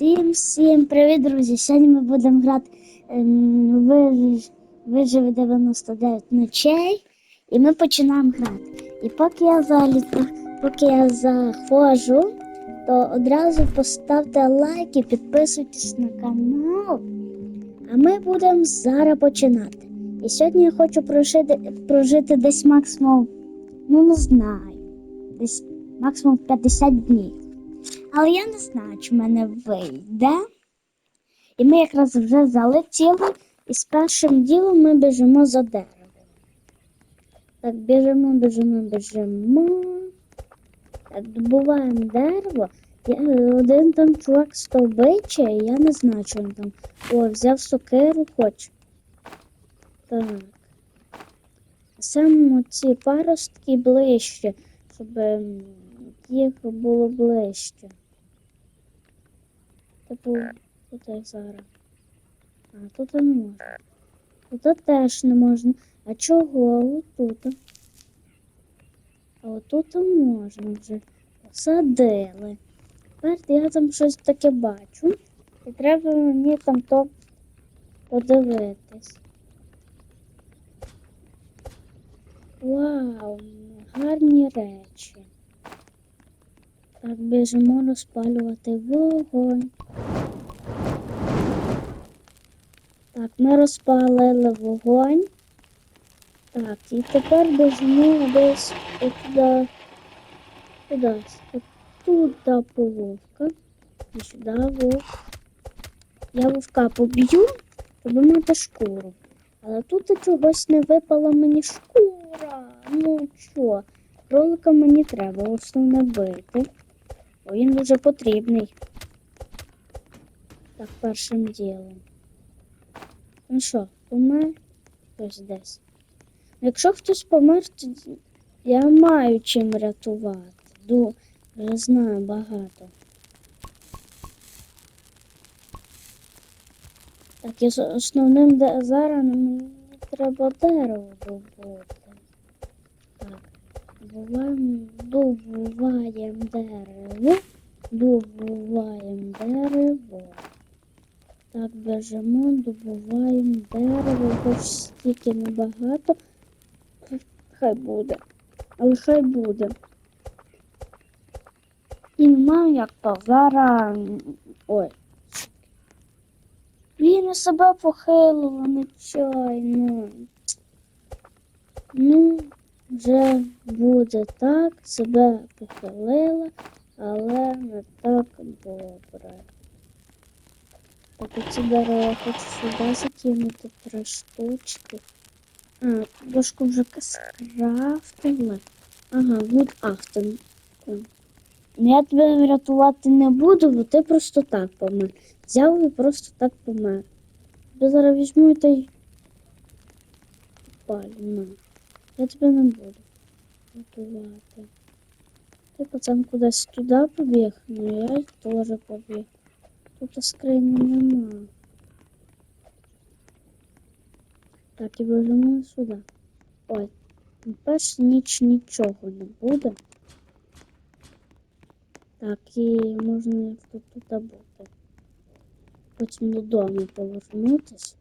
Всім всім привіт, друзі! Сьогодні ми будемо грати виж... виживе 99 ночей. І ми починаємо грати. І поки я залізу, поки я заходжу, то одразу поставте лайк і підписуйтесь на канал. А ми будемо зараз починати. І сьогодні я хочу прожити, прожити десь максимум, ну не знаю, десь максимум 50 днів. Але я не знаю, чи в мене вийде. І ми якраз вже залетіли, і з першим ділом ми біжимо за деревом. Так, біжимо, біжимо, біжимо. Так, добуваємо дерево. Я, один там чувак стовбиче, і я не знаю, що він там. О, взяв сокиру, хоче. Так. Саме ці паростки ближче, щоб ем, їх було ближче. Типу, тут як зараз. А тут не можна. Тут теж не можна. А чого тут? А отут можна вже. Посадили. Тепер я там щось таке бачу. І треба мені там то подивитись. Вау, гарні речі. Так, біжимо розпалювати вогонь. Так, ми розпалили вогонь. Так, і тепер біжимо десь туди. Туди. Туди по вовка. І сюди вовк. Я вовка поб'ю, щоб мати шкуру. Але тут чогось не випала мені шкура. Ну що, кролика мені треба основне бити. Бо він дуже потрібний. Так, першим ділом. Ну що, помер хтось десь. Якщо хтось помер, то я маю чим рятувати. Ду, вже знаю багато. Так, і з основним зараз мені треба дерево добути. Добуваємо, добуваємо дерево, добуваємо дерево. Так, біжимо, добуваємо дерево, хоч стільки небагато. Хай буде. Але хай буде. І немає як то зараз. Ой. Він себе похилило нечайно. Ну, вже буде так, себе похилила, але не так добре. Так оці дерева хочу сюди закинути три штучки. А, дошку вже скрафтили. Ага, гуд автом. Я тебе врятувати не буду, бо ти просто так помер. Взяв і просто так помер. Я зараз візьму та й палю. Я тебе не буду рятувати. Ти пацан кудись туди побіг, ну я й теж побіг. Тут скрині нема. Так, і біжимо сюди. Ой, перш ніч нічого не буде. Так, і можна тут тут бути. Потім додому повернутися.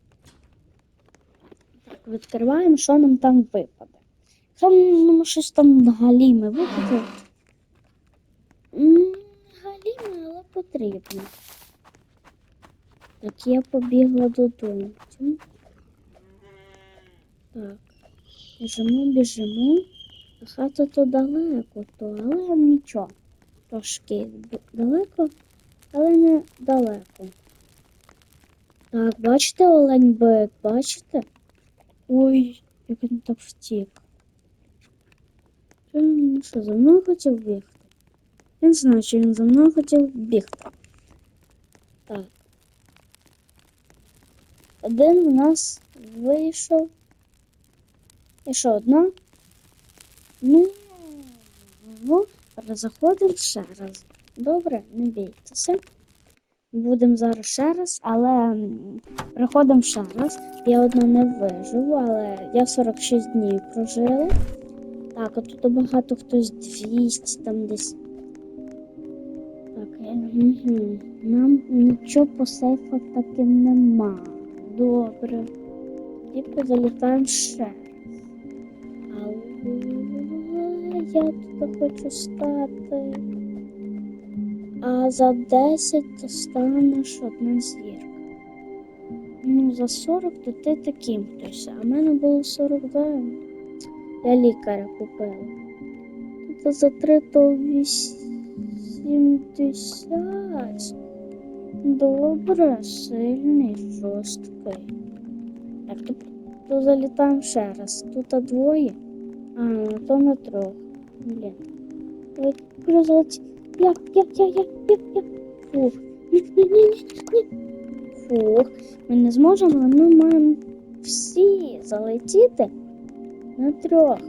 Так, відкриваємо, що нам там випаде. Що нам щось там галіме? М, Галіме, але потрібно. Так, я побігла додому. Так, біжимо, біжимо. Хата то далеко, то, але нічого. Трошки далеко, але не далеко. Так, бачите олень бик, бачите? Ой, як він так втік. Він що, за мною хотів бігти? Він знає, що він за мною хотів бігти. Так. Один у нас вийшов. І що, одна? Ну, ну, заходимо ще раз. Добре, не бійтеся. Будемо зараз ще раз, але приходимо ще раз. Я одна не виживу, але я 46 днів прожила. Так, а тут багато хтось 200 там десь. Так, Угу. Нам нічого по сейфах таки нема. Добре. Тоді позалітаємо ще. Але я тут хочу стати. А за 10 то станеш одна зірка. Ну, за 40 то ти таким хтось. А в мене було 42. Я лікаря купила. Тут за 3 то 80. Добре, сильний, жорсткий. Так, то, то залітаємо ще раз. Тут двоє. А, ну, то на трьох. Блін. Ой, вже золоті. Як, як, як, як, як, як. Фух. Ні, ні, ні, ні, ні. Фух. Ми не зможемо, але ми маємо всі залетіти на трьох.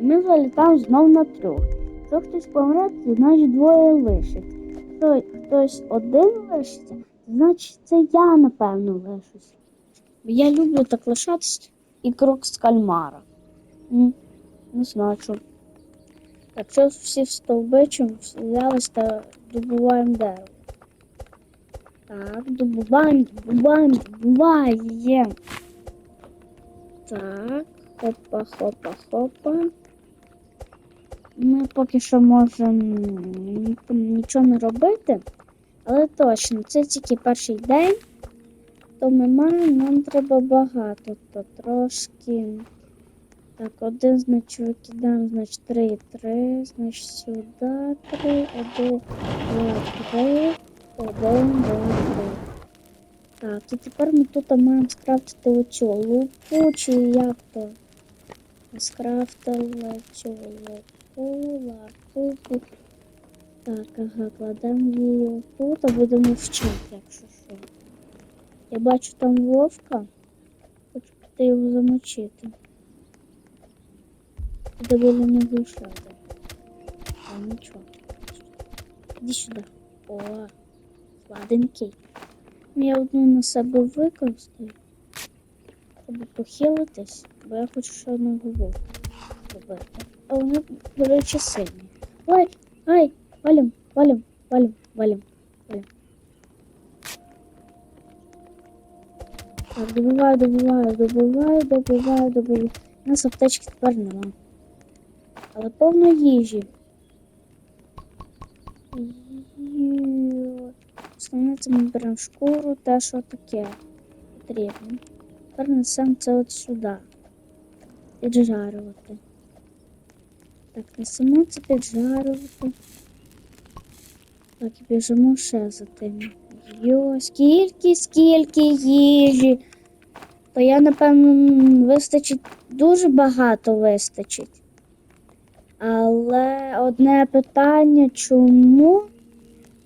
Ми залітаємо знов на трьох. Якщо хтось помре, то значить двоє лишить. Якщо хтось один лишиться, значить це я, напевно, лишусь. Я люблю так лишатись і крок з кальмара. Не знаю, що. Так, що всі стовбичем взялись та добуваємо дерево. Так, добуваємо, добуваємо, добуваємо. Так, хопа, хопа, хопа. Ми поки що можемо нічого не робити, але точно, це тільки перший день, то ми маємо, нам треба багато, то трошки. Так, один, значить, викидаємо, значить, три і три, значить, сюди три, один, два, три, один, два, три. Так, і тепер ми тут маємо скрафтити оцю лупу, чи як то? Скрафтили цю лупу, лапу. Так, ага, кладемо її тут, а будемо вчити, якщо що. Я бачу там вовка. Хочу піти його замочити. Доволі не вишати. А нічого. Іди сюди. О, сладенький. Ну, Я одну на себе використаю, щоб похилитись, бо я хочу ще одного вовка робити. А вони, до речі, сильні. Ой, ай, валим, валим, валим, валим, валим. Так, добиваю, добиваю, добиваю, добиваю, добиваю. У нас аптечки тепер нема. Але повно їжі. Основне це ми беремо шкуру, те, що таке потрібно. Тепер несемо це от сюди. Піджарювати. Так, несемо це піджарювати. Так, і біжимо ще за тим. Йо, скільки, скільки їжі. То я, напевно, вистачить, дуже багато вистачить. Але одне питання, чому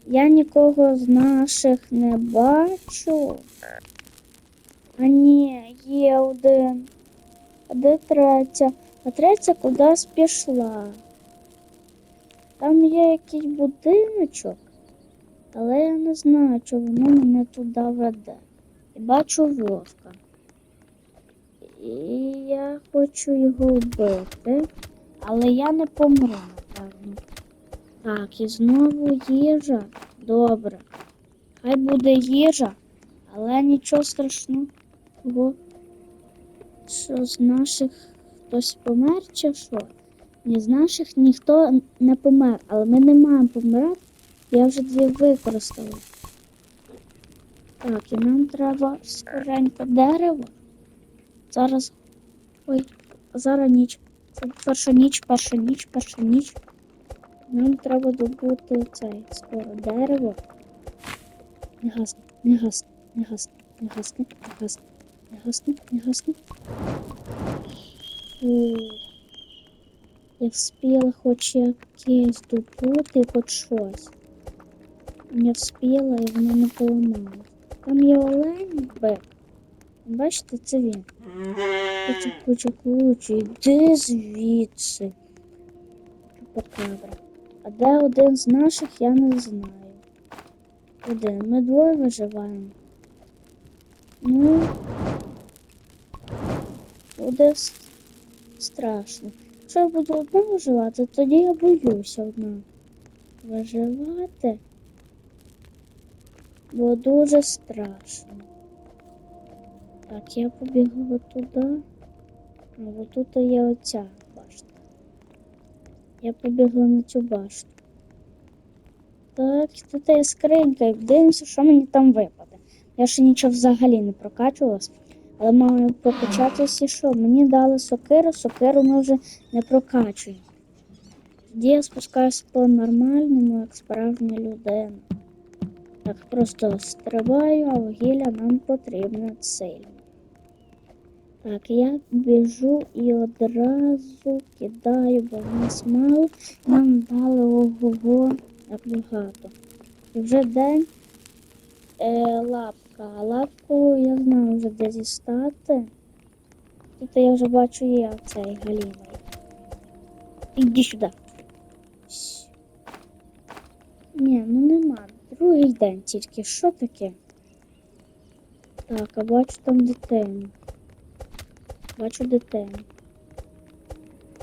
я нікого з наших не бачу? А ні, є один. А де третя? А третя кудись пішла. Там є якийсь будиночок, але я не знаю, чи воно мене туди веде. І бачу вовка. І я хочу його вбити, але я не помру, напевно. Так, і знову їжа. Добре. Хай буде їжа, але нічого страшного. Що з наших хтось помер чи що? Ні, з наших ніхто не помер, але ми не маємо помирати. Я вже дві використала. Так, і нам треба скоренько дерево. Зараз. Ой, зараз ніч. Це перша ніч, перша ніч, перша ніч. Нам треба добути цей скоро дерево. Не гасне, не гасне, не гасне, не гасне, не гасне, не гасне, не гасне. Фу. Я вспіла хоч якесь добути, хоч щось. Не вспіла і воно не поламалось. Там є олень бик. Бачите, це він. Кучу, кучу, кучу, іди звідси. Чупакабра. А де один з наших, я не знаю. Один. Ми двоє виживаємо. Ну, буде страшно. Якщо я буду одна виживати, тоді я боюся одна. Виживати. Бо дуже страшно. Так, я побігла туди. А от тут є оця башта. Я побігла на цю башту. Так, тут є скринька, і дивимося, що мені там випаде. Я ще нічого взагалі не прокачувалась, але маю прокачатися, що мені дали сокиру, сокиру ми вже не прокачуємо. Тоді я спускаюся по нормальному, як справжня людина. Так, просто стрибаю, а вугілля нам потрібно сильно. Так, я біжу і одразу кидаю, бо в нас мало. Нам дали ого як багато. І вже день е, лапка. А лапку я знаю вже де дістати. Тут я вже бачу є цей галімий. Іди сюди. Ні, ну нема. Другий день тільки. Що таке? Так, а бачу там дитину. Бачу дитину.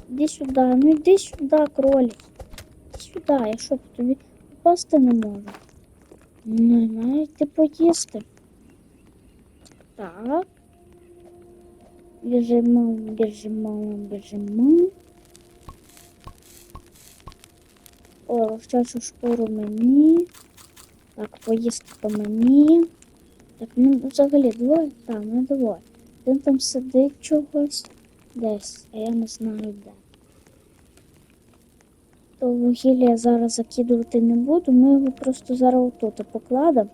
Іди сюди, ну йди сюди, кролик. Іди сюди, я що тобі попасти не можу. Ну, навіть ти поїсти. Так. Біжимо, біжимо, біжимо. О, вовчачу шкуру мені. Так, поїсти по мені. Так, ну взагалі двоє? Так, ну двоє. Він там сидить чогось десь, а я не знаю де. То вугілля я зараз закидувати не буду, ми його просто зараз отут покладемо.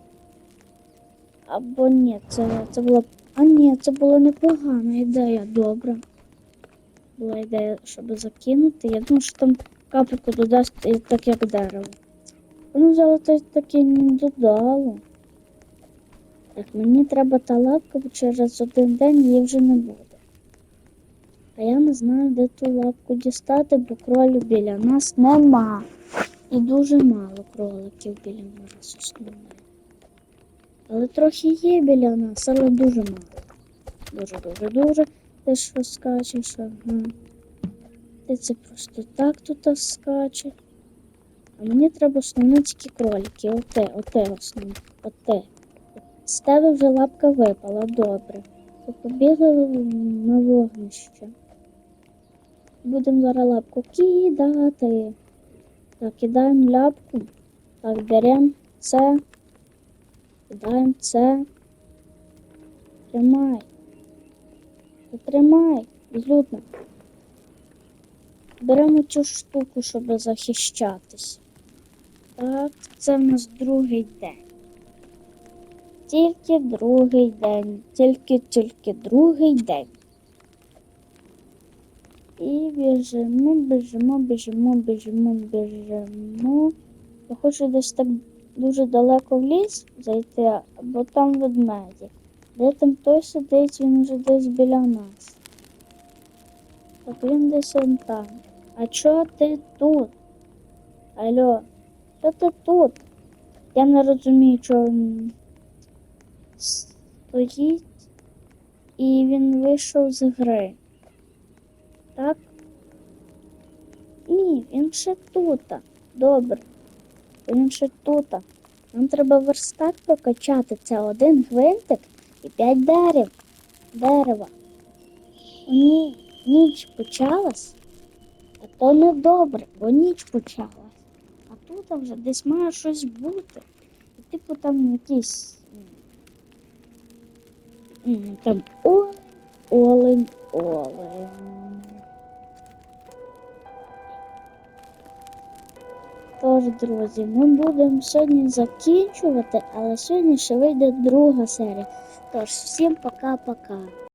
Або ні, це, це була. А ні, це була непогана ідея, добре. Була ідея, щоб закинути. Я думаю, що там капельку додасть так як дерево. Воно взяло та й таки не додало. Так, мені треба та лапка, бо через один день її вже не буде. А я не знаю, де ту лапку дістати, бо кролів біля нас нема. І дуже мало кроликів біля нас основне. Але трохи є біля нас, але дуже мало. Дуже-дуже дуже. Ти що скачеш, ага. Ти це просто так тут скаче. А мені треба основні тільки кролики. Оте, оте основне. Оте. З тебе вже лапка випала, добре. То побігли на вогнище. Будемо зараз лапку кидати. Так, кидаємо лапку. Так, беремо це. Кидаємо це. Тримай. Тримай, відлюдно. Беремо цю штуку, щоб захищатись. Так, це в нас другий день. Тільки другий день, тільки тільки другий день. І біжимо, біжимо, біжимо, біжимо, біжимо. Я хочу десь так дуже далеко в ліс зайти, бо там ведмеді. Де там той сидить, він вже десь біля нас. Так він десь он там. А чого ти тут? Алло, що ти тут? Я не розумію, чого він стоїть, і він вийшов з гри. Так? Ні, він ще тут. Добре. Він ще тут. Нам треба верстак прокачати. Це один гвинтик і п'ять дерев. Дерева. Ні, ніч почалась. А то не добре, бо ніч почалась. А тут вже десь має щось бути. І, типу там м, Там о, олень, олень. Тож, друзі, ми будемо сьогодні закінчувати, але сьогодні ще вийде друга серія. Тож, всім пока-пока.